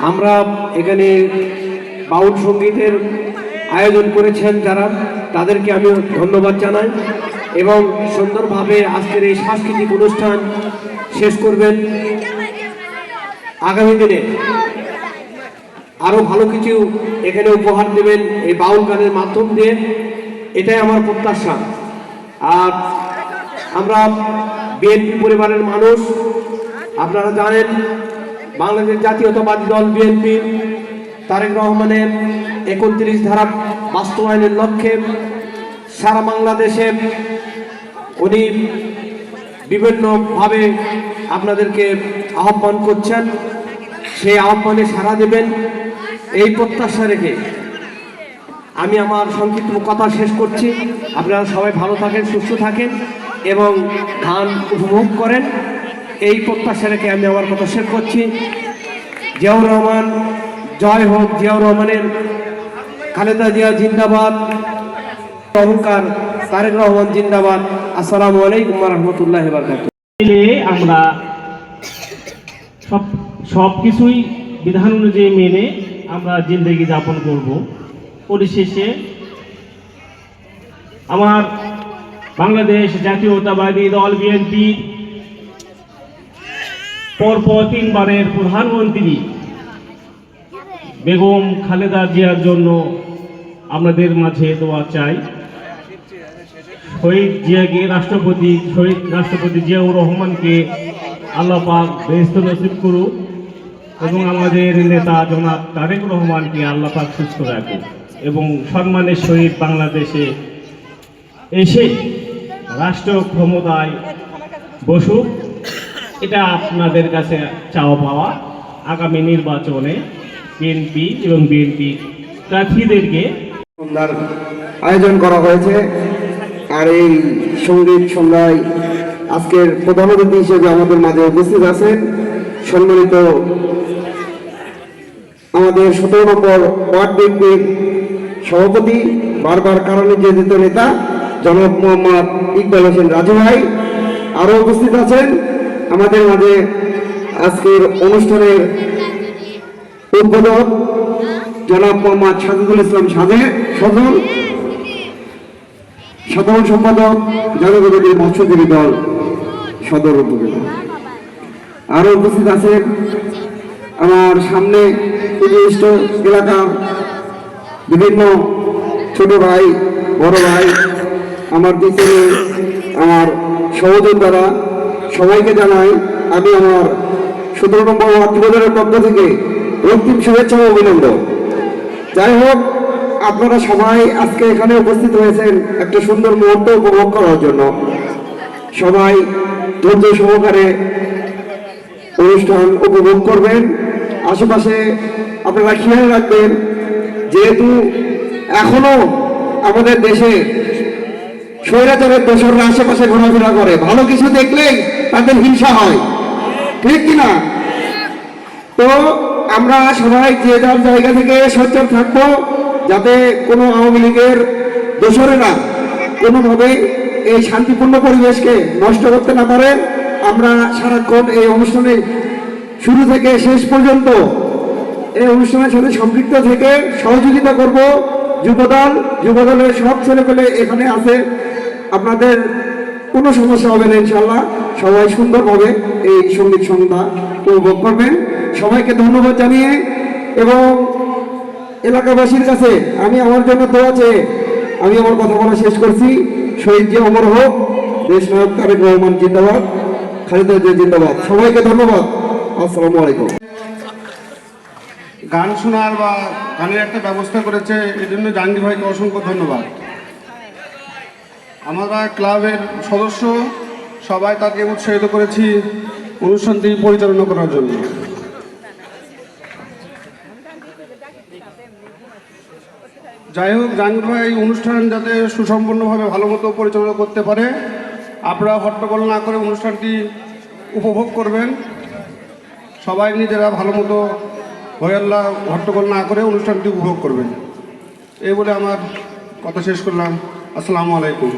আমরা এখানে বাউল সঙ্গীতের আয়োজন করেছেন যারা, তাদেরকে আমি ধন্যবাদ জানাই এবং সুন্দরভাবে আজকের এই সাংস্কৃতিক অনুষ্ঠান শেষ করবেন। আগামী দিনে আরও ভালো কিছু এখানে উপহার দেবেন এই বাউল গানের মাধ্যম দিয়ে। এটাই আমার প্রত্যাশা। আর আমরা বিএনপি পরিবারের মানুষ, আপনারা জানেন বাংলাদেশ জাতীয়তাবাদী দল বিএনপি, তারেক রহমানের একত্রিশ ধারা বাস্তবায়নের লক্ষ্যে সারা বাংলাদেশে উনি বিভিন্নভাবে আপনাদেরকে আহ্বান করছেন। সেই আহ্বানে সাড়া দেবেন এই প্রত্যাশা রেখে। আমি আমার সংক্ষিপ্ত কথা শেষ করছি। আপনারা সবাই ভালো থাকেন, সুস্থ থাকেন এবং ধান উপভোগ করেন। এই প্রত্যাশা রেখে আমি আমার কথা শেষ করছি। জিয়াউর রহমান, জয় হোক জিয়াউর রহমানের। খালেদা জিয়া জিন্দাবাদ। অহংকার তারেক রহমান জিন্দাবাদ। আসসালামু আলাইকুম রহমতুল্লাহ আমরা সব সব কিছুই বিধান অনুযায়ী মেনে আমরা জিন্দগি যাপন করব। পরিশেষে আমার বাংলাদেশ জাতীয়তাবাদী দল বিএনপি পরপর তিনবারের প্রধানমন্ত্রী বেগম খালেদা জিয়ার জন্য আমাদের মাঝে দোয়া চাই। শহীদ জিয়াকে রাষ্ট্রপতি, শহীদ রাষ্ট্রপতি জিয়াউর রহমানকে আল্লাহ পাক বেহস্ত নসিব করুক এবং আমাদের নেতা জনাব তারেক রহমানকে আল্লাহ পাক সুস্থ রাখুক এবং সম্মানের সহিত বাংলাদেশে এসে রাষ্ট্র ক্ষমতায় বসুক। এটা আপনাদের কাছে চাওয়া পাওয়া। আগামী নির্বাচনে বিএনপি এবং বিএনপি প্রার্থীদেরকে সন্ধ্যার আয়োজন করা হয়েছে। আর এই সংগীত সন্ধ্যায় আজকের প্রধান অতিথি হিসেবে আমাদের মাঝে উপস্থিত আছেন। সম্মানিত আমাদের সতেরো নম্বর ওয়ার্ড বিএনপির সভাপতি, বারবার কারণে যেদিত নেতা, জনাব মোহাম্মদ ইকবাল হোসেন রাজু ভাই, আরও উপস্থিত আছেন। আমাদের মাঝে আজকের অনুষ্ঠানের উদ্বোধক জনাব মোহাম্মদ সাজিদুল ইসলাম সাজে সদর সাধারণ সম্পাদক জনগণের মৎস্যজীবী দল সদর উপজেলা আরও উপস্থিত আছেন আমার সামনে উপবিষ্ট এলাকার বিভিন্ন ছোট ভাই, বড় ভাই, আমার পিছনে আমার সহযোদ্ধারা সবাইকে জানাই আমি আমার সতেরো নম্বর ওয়ার্ড পক্ষ থেকে রক্তিম শুভেচ্ছা ও অভিনন্দন। যাই হোক, আপনারা সবাই আজকে এখানে উপস্থিত হয়েছেন একটা সুন্দর মুহূর্ত উপভোগ করার জন্য। সবাই ধৈর্য সহকারে অনুষ্ঠান উপভোগ করবেন। আশেপাশে আপনারা খেয়াল রাখবেন, যেহেতু এখনও আমাদের দেশে স্বৈরাচারের দোসররা আশেপাশে ঘোরাফেরা করে। ভালো কিছু দেখলেই তাদের হিংসা হয়। ঠিক কিনা তো আমরা সবাই যে যার জায়গা থেকে সচ্ছল থাকব, যাতে কোনো আওয়ামী লীগের দোসরেরা কোনোভাবে এই শান্তিপূর্ণ পরিবেশকে নষ্ট করতে না পারে। আমরা সারাক্ষণ এই অনুষ্ঠানে শুরু থেকে শেষ পর্যন্ত এই অনুষ্ঠানের সাথে সম্পৃক্ত থেকে সহযোগিতা করব। যুবদল, যুবদলের সব ছেলেপেলে এখানে আছে। আপনাদের কোনো সমস্যা হবে না ইনশাল্লাহ সবাই সুন্দরভাবে এই সংগীত সন্ধ্যা উপভোগ করবেন। সবাইকে ধন্যবাদ জানিয়ে এবং এলাকাবাসীর কাছে আমি আমার জন্য দোয়া চেয়ে আমি আমার কথা বলা শেষ করছি। শহীদ যে অমর হোক দেশ নায়ক তারেক রহমান জিন্দাবাদ, খালেদা জিন্দাবাদ। সবাইকে ধন্যবাদ। আসসালামু আলাইকুম। গান শোনার বা গানের একটা ব্যবস্থা করেছে এই জন্য জাহাঙ্গীর ভাইকে অসংখ্য ধন্যবাদ। আমরা ক্লাবের সদস্য, সবাই তাকে উৎসাহিত করেছি অনুষ্ঠানটি পরিচালনা করার জন্য। যাই হোক, জাহাঙ্গীর অনুষ্ঠান যাতে সুসম্পন্নভাবে ভালো মতো পরিচালনা করতে পারে, আপনারা হট্টগোল না করে অনুষ্ঠানটি উপভোগ করবেন। সবাই নিজেরা ভালো মতো ভয়াল্লা হট্টগোল না করে অনুষ্ঠানটি উপভোগ করবেন। এই বলে আমার কথা শেষ করলাম। আসসালামু আলাইকুম।